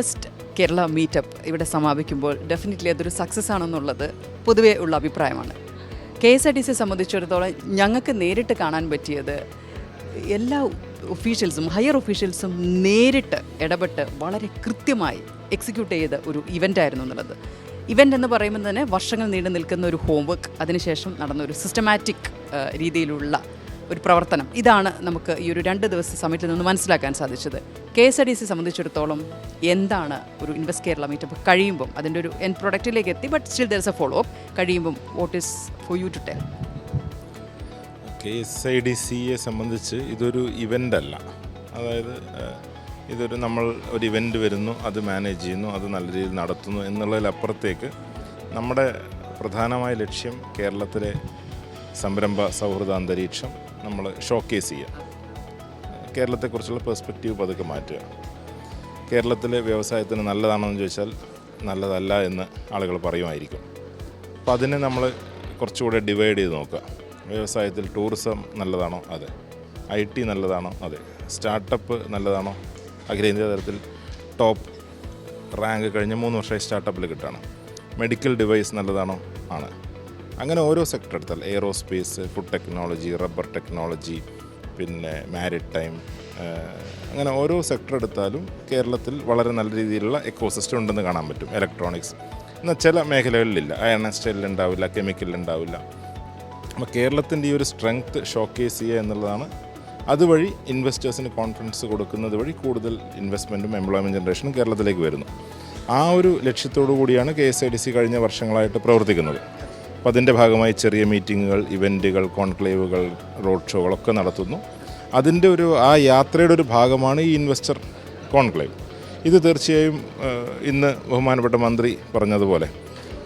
Invest Kerala meetup ഇവിടെ സമാപിക്കുമ്പോൾ definitely അതൊരു success ആണെന്നുള്ളത് പൊതുവേ ഉള്ള അഭിപ്രായമാണ്. കെ എസ് ആർ ടി സിയെ സംബന്ധിച്ചിടത്തോളം ഞങ്ങൾക്ക് നേരിട്ട് കാണാൻ പറ്റിയത് എല്ലാ ഒഫീഷ്യൽസും ഹയർ ഒഫീഷ്യൽസും നേരിട്ട് ഇടപെട്ട് വളരെ കൃത്യമായി എക്സിക്യൂട്ട് ചെയ്ത ഒരു ഇവന്റ് ആയിരുന്നു എന്നുള്ളത്. ഇവന്റ് എന്ന് പറയുമ്പോൾ തന്നെ വർഷങ്ങൾ നീണ്ടു നിൽക്കുന്ന ഒരു ഹോംവർക്ക് അതിനുശേഷം നടന്ന ഒരു സിസ്റ്റമാറ്റിക് രീതിയിലുള്ള ഒരു പ്രവർത്തനം. ഇതാണ് നമുക്ക് ഈ ഒരു രണ്ട് ദിവസത്തെ സമിറ്റിൽ നിന്ന് മനസ്സിലാക്കാൻ സാധിച്ചത്. K S R T C സംബന്ധിച്ചിടത്തോളം എന്താണ് ഒരു ഇൻവെസ്റ്റ് കേരള മീറ്റപ്പ് കഴിയുമ്പം അതിന്റെ ഒരു എൻ പ്രൊഡക്റ്റിലേക്ക് എത്തി but still there is a follow up കഴിയുമ്പം what is for you to tell K S I D സിയെ സംബന്ധിച്ച് ഇതൊരു ഇവന്റ് അല്ല. അതായത് ഇതൊരു നമ്മൾ ഒരു ഇവന്റ് വരുന്നു അത് മാനേജ് ചെയ്യുന്നു അത് നല്ല രീതിയിൽ നടത്തുന്നു എന്നുള്ളതിലപ്പുറത്തേക്ക് നമ്മുടെ പ്രധാനമായ ലക്ഷ്യം കേരളത്തിലെ സംരംഭ സൗഹൃദ അന്തരീക്ഷം നമ്മൾ ഷോക്കേസ് ചെയ്യുക കേരളത്തെക്കുറിച്ചുള്ള പെർസ്പെക്റ്റീവ് പതുക്കെ മാറ്റുക. കേരളത്തിലെ വ്യവസായത്തിന് നല്ലതാണെന്ന് ചോദിച്ചാൽ നല്ലതല്ല എന്ന് ആളുകൾ പറയുമായിരിക്കും. അപ്പോൾ അതിനെ നമ്മൾ കുറച്ചുകൂടെ ഡിവൈഡ് ചെയ്ത് നോക്കുക. വ്യവസായത്തിൽ ടൂറിസം നല്ലതാണോ? അതെ. ഐ ടി നല്ലതാണോ? അതെ. സ്റ്റാർട്ടപ്പ് നല്ലതാണോ? അഖിലേന്ത്യാ തലത്തിൽ ടോപ്പ് റാങ്ക് കഴിഞ്ഞ മൂന്ന് വർഷമായി സ്റ്റാർട്ടപ്പിൽ കിട്ടുകയാണ്. മെഡിക്കൽ ഡിവൈസ് നല്ലതാണോ? ആണ്. അങ്ങനെ ഓരോ സെക്ടർ എടുത്താൽ aerospace food technology rubber technology പിന്നെ മാരിടൈം അങ്ങനെ ഓരോ സെക്ടർ എടുത്താലും കേരളത്തിൽ വളരെ നല്ല രീതിയിലുള്ള എക്കോസിസ്റ്റം ഉണ്ടെന്ന് കാണാൻ പറ്റും. ഇലക്ട്രോണിക്സ് എന്നാൽ ചില മേഖലകളിലില്ല. അയൺ സ്റ്റൈലിൽ ഉണ്ടാവില്ല കെമിക്കലിൽ ഉണ്ടാവില്ല അപ്പോൾ കേരളത്തിന്റെ ഈ ഒരു സ്ട്രെങ്ത് ഷോക്കേസ് ചെയ്യുക എന്നുള്ളതാണ്. അതുവഴി ഇൻവെസ്റ്റേഴ്സിന് കോൺഫിഡൻസ് കൊടുക്കുന്നത് വഴി കൂടുതൽ ഇൻവെസ്റ്റ്മെന്റും എംപ്ലോയ്മെന്റ് ജനറേഷനും കേരളത്തിലേക്ക് വരുന്നു. ആ ഒരു ലക്ഷ്യത്തോടു കൂടിയാണ് K S I D C കഴിഞ്ഞ വർഷങ്ങളായിട്ട് പ്രവർത്തിക്കുന്നത്. അപ്പോൾ അതിന്റെ ഭാഗമായി ചെറിയ മീറ്റിങ്ങുകൾ ഇവന്റുകൾ കോൺക്ലേവുകൾ റോഡ് ഷോകളൊക്കെ നടത്തുന്നു. അതിന്റെ ഒരു ആ യാത്രയുടെ ഒരു ഭാഗമാണ് ഈ ഇൻവെസ്റ്റർ കോൺക്ലേവ്. ഇത് തീർച്ചയായും ഇന്ന് ബഹുമാനപ്പെട്ട മന്ത്രി പറഞ്ഞതുപോലെ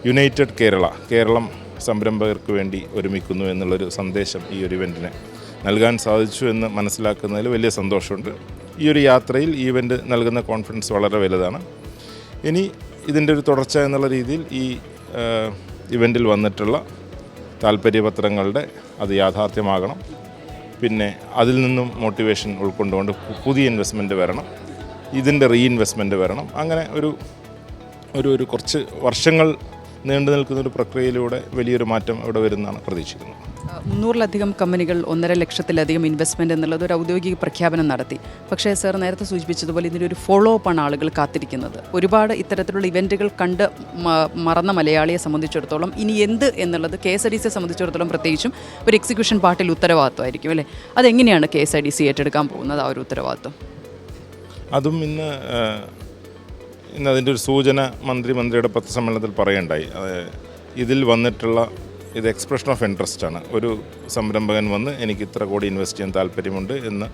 യുണൈറ്റഡ് കേരള കേരളം സംരംഭകർക്ക് വേണ്ടി ഒരുമിക്കുന്നു എന്നുള്ളൊരു സന്ദേശം ഈ ഒരു ഇവന്റിന് നൽകാൻ സാധിച്ചു എന്ന് മനസ്സിലാക്കുന്നതിൽ വലിയ സന്തോഷമുണ്ട്. ഈ ഒരു യാത്രയിൽ ഈ ഇവന്റ് നൽകുന്ന കോൺഫിഡൻസ് വളരെ വലുതാണ്. ഇനി ഇതിന്റെ ഒരു തുടർച്ച എന്നുള്ള രീതിയിൽ ഈ ഇവന്റിൽ വന്നിട്ടുള്ള താല്പര്യപത്രങ്ങളുടെ അത് യാഥാർത്ഥ്യമാകണം. പിന്നെ അതിൽ നിന്നും മോട്ടിവേഷൻ ഉൾക്കൊണ്ടുകൊണ്ട് പുതിയ ഇൻവെസ്റ്റ്മെന്റ് വരണം. ഇതിന്റെ റീഇൻവെസ്റ്റ്മെന്റ് വരണം. അങ്ങനെ ഒരു ഒരു ഒരു കുറച്ച് വർഷങ്ങൾ നീണ്ടു നിൽക്കുന്ന ഒരു പ്രക്രിയയിലൂടെ വലിയൊരു മാറ്റം ഇവിടെ വരുന്നതാണ് പ്രതീക്ഷിക്കുന്നത്. മുന്നൂറിലധികം കമ്പനികൾ ഒന്നര ലക്ഷത്തിലധികം ഇൻവെസ്റ്റ്മെന്റ് എന്നുള്ളത് ഒരു ഔദ്യോഗിക പ്രഖ്യാപനം നടത്തി. പക്ഷേ സർ നേരത്തെ സൂചിപ്പിച്ചതുപോലെ ഇതിന്റെ ഒരു ഫോളോ അപ്പാണ് ആളുകൾ കാത്തിരിക്കുന്നത്. ഒരുപാട് ഇത്തരത്തിലുള്ള ഇവന്റുകൾ കണ്ട് മറന്ന മലയാളിയെ സംബന്ധിച്ചിടത്തോളം ഇനി എന്ത് എന്നുള്ളത് കെ എസ് ഐ ഡി സിയെ സംബന്ധിച്ചിടത്തോളം പ്രത്യേകിച്ചും ഒരു എക്സിക്യൂഷൻ പാർട്ടിൽ ഉത്തരവാദിത്വമായിരിക്കും അല്ലേ? അതെങ്ങനെയാണ് K S I D C ഏറ്റെടുക്കാൻ പോകുന്നത് ആ ഒരു ഉത്തരവാദിത്വം? അതും ഇന്ന് ഇന്ന് അതിന്റെ ഒരു സൂചന മന്ത്രി മന്ത്രിയുടെ പത്രസമ്മേളനത്തിൽ പറയുണ്ടായി ഇതിൽ വന്നിട്ടുള്ള ഇത് എക്സ്പ്രഷൻ ഓഫ് ഇൻട്രസ്റ്റ് ആണ്. ഒരു സംരംഭകൻ വന്ന് എനിക്ക് ഇത്ര കോടി ഇൻവെസ്റ്റ് ചെയ്യാൻ താല്പര്യമുണ്ട് എന്ന്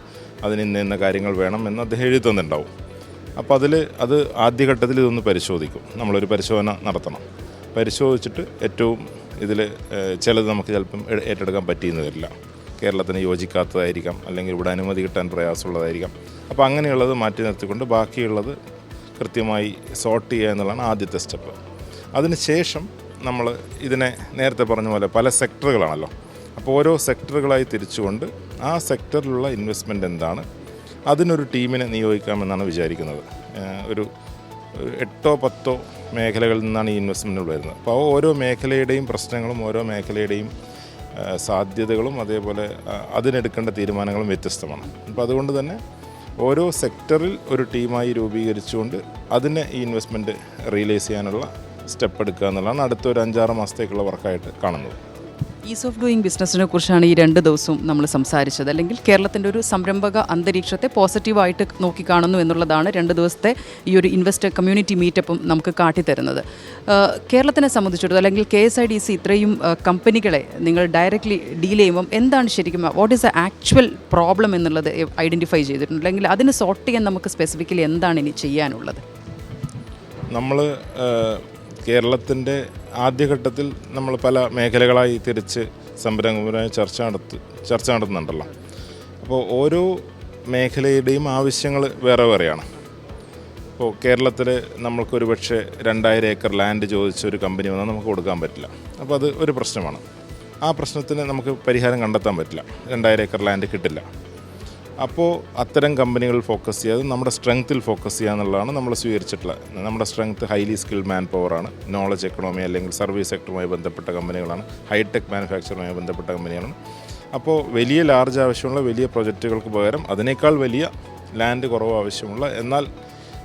അതിന് ഇന്ന ഇന്ന കാര്യങ്ങൾ വേണം എന്ന് അദ്ദേഹം എഴുതി തന്നിട്ടുണ്ടാവും അപ്പോൾ അതിൽ അത് ആദ്യഘട്ടത്തിൽ ഇതൊന്ന് പരിശോധിക്കും. നമ്മളൊരു പരിശോധന നടത്തണം. പരിശോധിച്ചിട്ട് ഏറ്റവും ഇതിൽ ചിലത് നമുക്ക് ചിലപ്പം ഏറ്റെടുക്കാൻ പറ്റിയെന്ന് വരില്ല. കേരളത്തിന് യോജിക്കാത്തതായിരിക്കാം. അല്ലെങ്കിൽ ഇവിടെ അനുമതി കിട്ടാൻ പ്രയാസമുള്ളതായിരിക്കാം. അപ്പോൾ അങ്ങനെയുള്ളത് മാറ്റി നിർത്തിക്കൊണ്ട് ബാക്കിയുള്ളത് കൃത്യമായി സോർട്ട് ചെയ്യുക എന്നുള്ളതാണ് ആദ്യത്തെ സ്റ്റെപ്പ് അതിനുശേഷം നമ്മൾ ഇതിനെ നേരത്തെ പറഞ്ഞ പോലെ പല സെക്ടറുകളാണല്ലോ. അപ്പോൾ ഓരോ സെക്ടറുകളായി തിരിച്ചുകൊണ്ട് ആ സെക്ടറിലുള്ള ഇൻവെസ്റ്റ്മെന്റ് എന്താണ്? അതിനൊരു ടീമിനെ നിയോഗിക്കാമെന്നാണ് വിചാരിക്കുന്നത്. ഒരു എട്ടോ പത്തോ മേഖലകളിൽ നിന്നാണ് ഈ ഇൻവെസ്റ്റ്മെന്റുകൾ വരുന്നത്. അപ്പോൾ ഓരോ മേഖലയുടെയും പ്രശ്നങ്ങളും ഓരോ മേഖലയുടെയും സാധ്യതകളും അതേപോലെ അതിനെടുക്കേണ്ട തീരുമാനങ്ങളും വ്യത്യസ്തമാണ്. അപ്പോൾ അതുകൊണ്ട് തന്നെ ഓരോ സെക്ടറിൽ ഒരു ടീമായി രൂപീകരിച്ചുകൊണ്ട് അതിനെ ഈ ഇൻവെസ്റ്റ്മെന്റ് റിയലൈസ് ചെയ്യാനുള്ള സ്റ്റെപ്പ് എടുക്കുക എന്നുള്ളതാണ് അടുത്ത ഒരു അഞ്ചാറ് മാസത്തേക്കുള്ള വർക്കായിട്ട് കാണുന്നത്. ഈസ് ഓഫ് ഡൂയിങ് ബിസിനസ്സിനെ കുറിച്ചാണ് ഈ രണ്ട് ദിവസവും നമ്മൾ സംസാരിച്ചത്. അല്ലെങ്കിൽ കേരളത്തിന്റെ ഒരു സംരംഭക അന്തരീക്ഷത്തെ പോസിറ്റീവായിട്ട് നോക്കിക്കാണുന്നു എന്നുള്ളതാണ് രണ്ട് ദിവസത്തെ ഈ ഒരു ഇൻവെസ്റ്റർ കമ്മ്യൂണിറ്റി മീറ്റപ്പും നമുക്ക് കാട്ടിത്തരുന്നത്. കേരളത്തിനെ സംബന്ധിച്ചിടത്തോളം അല്ലെങ്കിൽ K S I D C ഇത്രയും കമ്പനികളെ നിങ്ങൾ ഡയറക്റ്റ്ലി ഡീൽ ചെയ്യുമ്പം എന്താണ് ശരിക്കും what is a actual problem എന്നുള്ളത് ഐഡന്റിഫൈ ചെയ്തിട്ടുണ്ട്. അല്ലെങ്കിൽ അതിന് സോർട്ട് ചെയ്യാൻ നമുക്ക് സ്പെസിഫിക്കലി എന്താണ് ഇനി ചെയ്യാനുള്ളത്? നമ്മൾ കേരളത്തിന്റെ ആദ്യഘട്ടത്തിൽ നമ്മൾ പല മേഖലകളായി തിരിച്ച് സംരംഭമായ ചർച്ച നടത്തി ചർച്ച നടത്തുന്നുണ്ടല്ലോ. അപ്പോൾ ഓരോ മേഖലയുടെയും ആവശ്യങ്ങൾ വേറെ വേറെയാണ്. ഇപ്പോൾ കേരളത്തിൽ നമ്മൾക്കൊരു പക്ഷേ രണ്ടായിരം ഏക്കർ ലാൻഡ് ചോദിച്ച ഒരു കമ്പനി വന്നാൽ നമുക്ക് കൊടുക്കാൻ പറ്റില്ല. അപ്പോൾ അത് ഒരു പ്രശ്നമാണ്. ആ പ്രശ്നത്തിന് നമുക്ക് പരിഹാരം കണ്ടെത്താൻ പറ്റില്ല. രണ്ടായിരം ഏക്കർ ലാൻഡ് കിട്ടില്ല. അപ്പോൾ അത്തരം കമ്പനികൾ ഫോക്കസ് ചെയ്യാതെ നമ്മുടെ സ്ട്രെങ്ത്തിൽ ഫോക്കസ് ചെയ്യുക എന്നുള്ളതാണ് നമ്മൾ സ്വീകരിച്ചിട്ടുള്ളത് നമ്മുടെ സ്ട്രെങ്ത് ഹൈലി സ്കിൽഡ് മാൻ പവറാണ് നോളജ് എക്കണോമി അല്ലെങ്കിൽ സർവീസ് സെക്ടറുമായി ബന്ധപ്പെട്ട കമ്പനികളാണ്. ഹൈടെക് മാനുഫാക്ചറുമായി ബന്ധപ്പെട്ട കമ്പനികളാണ് അപ്പോൾ വലിയ ലാർജ് ആവശ്യമുള്ള വലിയ പ്രൊജക്റ്റുകൾക്ക് പകരം അതിനേക്കാൾ വലിയ ലാൻഡ് കുറവ് ആവശ്യമുള്ള എന്നാൽ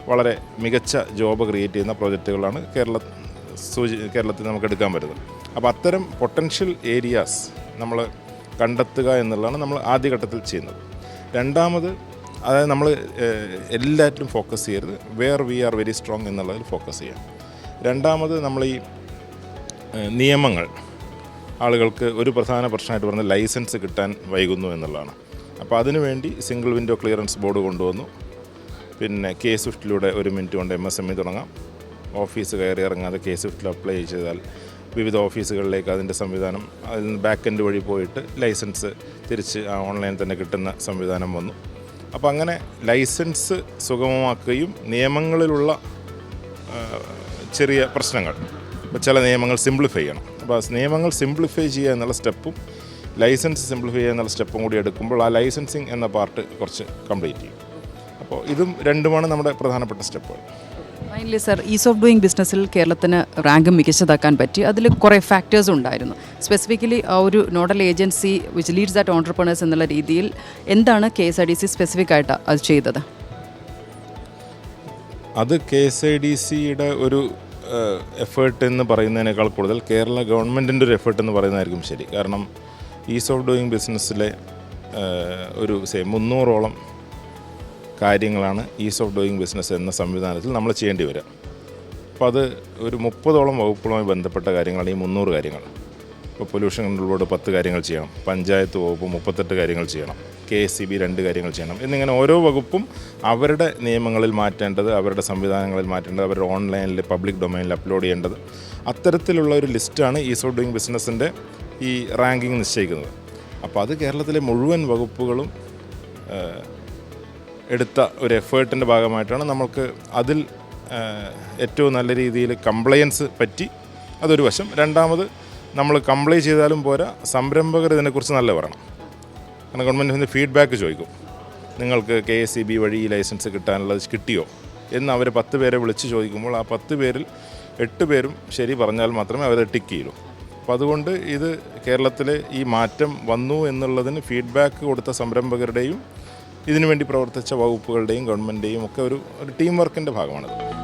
വളരെ മികച്ച ജോബ് ക്രിയേറ്റ് ചെയ്യുന്ന പ്രോജക്റ്റുകളാണ് കേരള സൂചി കേരളത്തിൽ നമുക്ക് എടുക്കാൻ പറ്റുന്നത്. അപ്പോൾ അത്തരം പൊട്ടൻഷ്യൽ ഏരിയാസ് നമ്മൾ കണ്ടെത്തുക എന്നുള്ളതാണ് നമ്മൾ ആദ്യഘട്ടത്തിൽ ചെയ്യുന്നത്. രണ്ടാമത് അതായത് നമ്മൾ എല്ലാറ്റിലും ഫോക്കസ് ചെയ്യരുത്. Where we are very strong എന്നുള്ളതിൽ ഫോക്കസ് ചെയ്യാം. രണ്ടാമത് നമ്മൾ ഈ നിയമങ്ങൾ. ആളുകൾക്ക് ഒരു പ്രധാന പ്രശ്നമായിട്ട് പറഞ്ഞ ലൈസൻസ് കിട്ടാൻ വൈകുന്നു എന്നുള്ളതാണ്. അപ്പോൾ അതിനുവേണ്ടി സിംഗിൾ വിൻഡോ ക്ലിയറൻസ് ബോർഡ് കൊണ്ടുവന്നു. പിന്നെ കെ സ്വിഫ്റ്റിലൂടെ ഒരു മിനിറ്റ് കൊണ്ട് എം എസ് എം ഇ തുടങ്ങാം. ഓഫീസ് കയറി ഇറങ്ങാതെ കെ സ്വിഫ്റ്റിൽ അപ്ലൈ ചെയ്താൽ വിവിധ ഓഫീസുകളിലേക്ക് അതിന്റെ സംവിധാനം അതിൽ നിന്ന് ബാക്ക് എൻഡ് വഴി പോയിട്ട് ലൈസൻസ് തിരിച്ച് ഓൺലൈൻ തന്നെ കിട്ടുന്ന സംവിധാനം വന്നു. അപ്പോൾ അങ്ങനെ ലൈസൻസ് സുഗമമാക്കുകയും നിയമങ്ങളിലുള്ള ചെറിയ പ്രശ്നങ്ങൾ. ഇപ്പോൾ ചില നിയമങ്ങൾ സിംപ്ലിഫൈ ചെയ്യണം. അപ്പോൾ നിയമങ്ങൾ സിംപ്ലിഫൈ ചെയ്യുക എന്നുള്ള സ്റ്റെപ്പും ലൈസൻസ് സിംപ്ലിഫൈ ചെയ്യുക എന്നുള്ള സ്റ്റെപ്പും കൂടി എടുക്കുമ്പോൾ ആ ലൈസൻസിങ് എന്ന പാർട്ട് കുറച്ച് കംപ്ലീറ്റ് ചെയ്യും. അപ്പോൾ ഇതും രണ്ടുമാണ് നമ്മുടെ പ്രധാനപ്പെട്ട സ്റ്റെപ്പുകൾ. Finally sir ease of doing ബിസിനസ്സിൽ കേരളത്തിന് റാങ്ക് മികച്ചതാക്കാൻ പറ്റി. അതിൽ കുറേ ഫാക്ടേഴ്സ് ഉണ്ടായിരുന്നു. സ്പെസിഫിക്കലി ആ ഒരു nodal agency which leads that entrepreneurs എന്നുള്ള രീതിയിൽ എന്താണ് K S I D C specific ആയിട്ട് അത് ചെയ്തത്? അത് കെ എസ് ഐ ഡി സിയുടെ ഒരു എഫേർട്ട് എന്ന് പറയുന്നതിനേക്കാൾ കൂടുതൽ കേരള ഗവൺമെന്റിന്റെ ഒരു എഫേർട്ട് എന്ന് പറയുന്നതായിരിക്കും ശരി. കാരണം ഈസ് ഓഫ് ഡൂയിങ് ബിസിനസ്സിലെ ഒരു സേ മുന്നൂറോളം കാര്യങ്ങളാണ് ഈസ് ഓഫ് ഡൂയിങ് ബിസിനസ് എന്ന സംവിധാനത്തിൽ നമ്മൾ ചെയ്യേണ്ടി വരിക. അപ്പോൾ അത് ഒരു മുപ്പതോളം വകുപ്പുകളുമായി ബന്ധപ്പെട്ട കാര്യങ്ങളാണ് ഈ മുന്നൂറ് കാര്യങ്ങൾ. ഇപ്പോൾ പൊല്യൂഷൻ കൺട്രോൾ ബോർഡ് പത്ത് കാര്യങ്ങൾ ചെയ്യണം. പഞ്ചായത്ത് വകുപ്പ് മുപ്പത്തെട്ട് കാര്യങ്ങൾ ചെയ്യണം. കെ എസ് സി ബി രണ്ട് കാര്യങ്ങൾ ചെയ്യണം. എന്നിങ്ങനെ ഓരോ വകുപ്പും അവരുടെ നിയമങ്ങളിൽ മാറ്റേണ്ടത് അവരുടെ സംവിധാനങ്ങളിൽ മാറ്റേണ്ടത് അവരുടെ ഓൺലൈനിൽ പബ്ലിക് ഡൊമൈനിൽ അപ്ലോഡ് ചെയ്യേണ്ടത് അത്തരത്തിലുള്ള ഒരു ലിസ്റ്റാണ് ഈസ് ഓഫ് ഡൂയിങ് ബിസിനസ്സിന്റെ ഈ റാങ്കിങ് നിശ്ചയിക്കുന്നത്. അപ്പോൾ അത് കേരളത്തിലെ മുഴുവൻ വകുപ്പുകളും എടുത്ത ഒരു എഫേർട്ടിന്റെ ഭാഗമായിട്ടാണ് നമ്മൾക്ക് അതിൽ ഏറ്റവും നല്ല രീതിയിൽ കംപ്ലയൻസ് പറ്റി അതൊരു വശം. രണ്ടാമത് നമ്മൾ കംപ്ലൈ ചെയ്താലും പോരാ സംരംഭകർ ഇതിനെക്കുറിച്ച് നല്ല പറയണം. കാരണം ഗവൺമെന്റ് ഫീഡ്ബാക്ക് ചോദിക്കും. നിങ്ങൾക്ക് കെ എസ് സി ബി വഴി ഈ ലൈസൻസ് കിട്ടാനുള്ളത് കിട്ടിയോ എന്ന് അവർ പത്ത് പേരെ വിളിച്ച് ചോദിക്കുമ്പോൾ ആ പത്ത് പേരിൽ എട്ട് പേരും ശരി പറഞ്ഞാൽ മാത്രമേ അവരെ ടിക്ക് ചെയ്യൂ. അപ്പം അതുകൊണ്ട് ഇത് കേരളത്തിലെ ഈ മാറ്റം വന്നു എന്നുള്ളതിന് ഫീഡ്ബാക്ക് കൊടുത്ത സംരംഭകരുടെയും ഇതിനുവേണ്ടി പ്രവർത്തിച്ച വകുപ്പുകളുടെയും ഗവൺമെന്റിന്റെയും ഒക്കെ ഒരു ഒരു ടീം വർക്കിന്റെ ഭാഗമാണിത്.